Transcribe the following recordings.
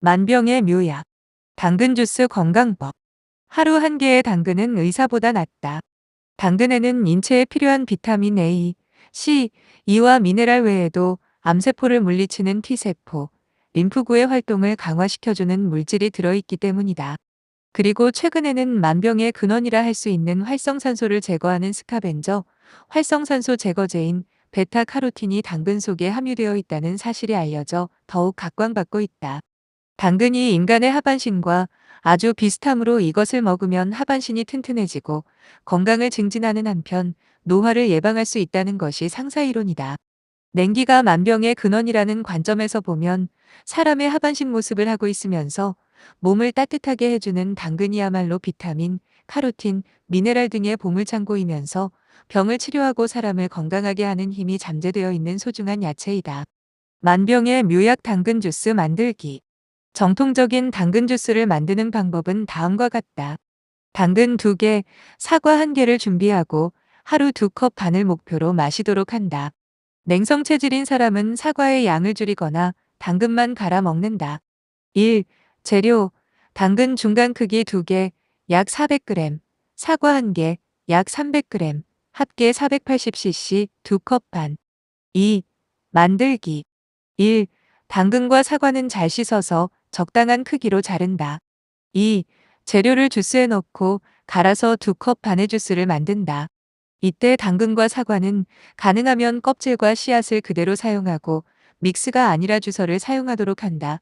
만병의 묘약. 당근 주스 건강법. 하루 한 개의 당근은 의사보다 낫다. 당근에는 인체에 필요한 비타민 A, C, E와 미네랄 외에도 암세포를 물리치는 T세포, 림프구의 활동을 강화시켜주는 물질이 들어있기 때문이다. 그리고 최근에는 만병의 근원이라 할 수 있는 활성산소를 제거하는 스카벤저, 활성산소 제거제인 베타카로틴이 당근 속에 함유되어 있다는 사실이 알려져 더욱 각광받고 있다. 당근이 인간의 하반신과 아주 비슷하므로 이것을 먹으면 하반신이 튼튼해지고 건강을 증진하는 한편 노화를 예방할 수 있다는 것이 상사이론이다. 냉기가 만병의 근원이라는 관점에서 보면 사람의 하반신 모습을 하고 있으면서 몸을 따뜻하게 해주는 당근이야말로 비타민, 카로틴, 미네랄 등의 보물창고이면서 병을 치료하고 사람을 건강하게 하는 힘이 잠재되어 있는 소중한 야채이다. 만병의 묘약 당근 주스 만들기. 정통적인 당근 주스를 만드는 방법은 다음과 같다. 당근 2개, 사과 1개를 준비하고 하루 2컵 반을 목표로 마시도록 한다. 냉성 체질인 사람은 사과의 양을 줄이거나 당근만 갈아 먹는다. 1. 재료 당근 중간 크기 2개, 약 400g, 사과 1개, 약 300g, 합계 480cc 2컵 반. 2. 만들기 1. 당근과 사과는 잘 씻어서 적당한 크기로 자른다. 2. 재료를 주스에 넣고 갈아서 2컵 반의 주스를 만든다. 이때 당근과 사과는 가능하면 껍질과 씨앗을 그대로 사용하고 믹스가 아니라 주서를 사용하도록 한다.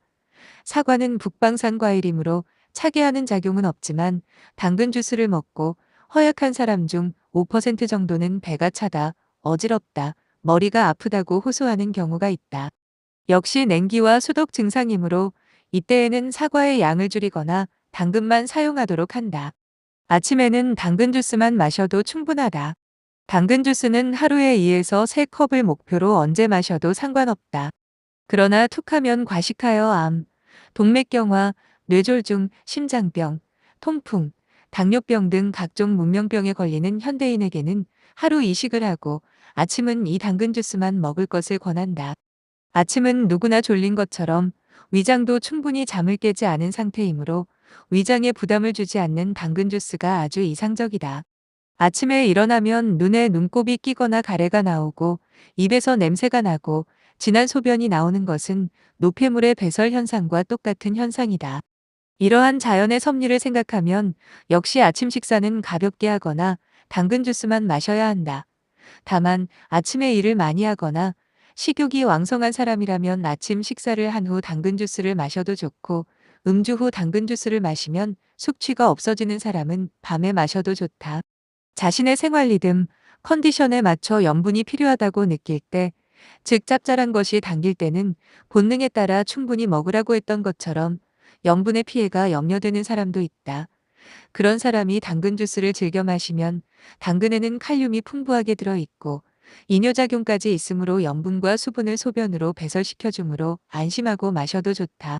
사과는 북방산 과일이므로 차게 하는 작용은 없지만 당근 주스를 먹고 허약한 사람 중 5% 정도는 배가 차다, 어지럽다, 머리가 아프다고 호소하는 경우가 있다. 역시 냉기와 소독 증상이므로 이때에는 사과의 양을 줄이거나 당근만 사용하도록 한다. 아침에는 당근 주스만 마셔도 충분하다. 당근 주스는 하루에 2에서 3컵을 목표로 언제 마셔도 상관없다. 그러나 툭하면 과식하여 암, 동맥경화, 뇌졸중, 심장병, 통풍, 당뇨병 등 각종 문명병에 걸리는 현대인에게는 하루 이식을 하고 아침은 이 당근 주스만 먹을 것을 권한다. 아침은 누구나 졸린 것처럼 위장도 충분히 잠을 깨지 않은 상태이므로 위장에 부담을 주지 않는 당근 주스가 아주 이상적이다. 아침에 일어나면 눈에 눈곱이 끼거나 가래가 나오고 입에서 냄새가 나고 진한 소변이 나오는 것은 노폐물의 배설 현상과 똑같은 현상이다. 이러한 자연의 섭리를 생각하면 역시 아침 식사는 가볍게 하거나 당근 주스만 마셔야 한다. 다만 아침에 일을 많이 하거나 식욕이 왕성한 사람이라면 아침 식사를 한 후 당근 주스를 마셔도 좋고 음주 후 당근 주스를 마시면 숙취가 없어지는 사람은 밤에 마셔도 좋다. 자신의 생활 리듬, 컨디션에 맞춰 염분이 필요하다고 느낄 때, 즉 짭짤한 것이 당길 때는 본능에 따라 충분히 먹으라고 했던 것처럼 염분의 피해가 염려되는 사람도 있다. 그런 사람이 당근 주스를 즐겨 마시면 당근에는 칼륨이 풍부하게 들어있고 이뇨작용까지 있으므로 염분과 수분을 소변으로 배설시켜주므로 안심하고 마셔도 좋다.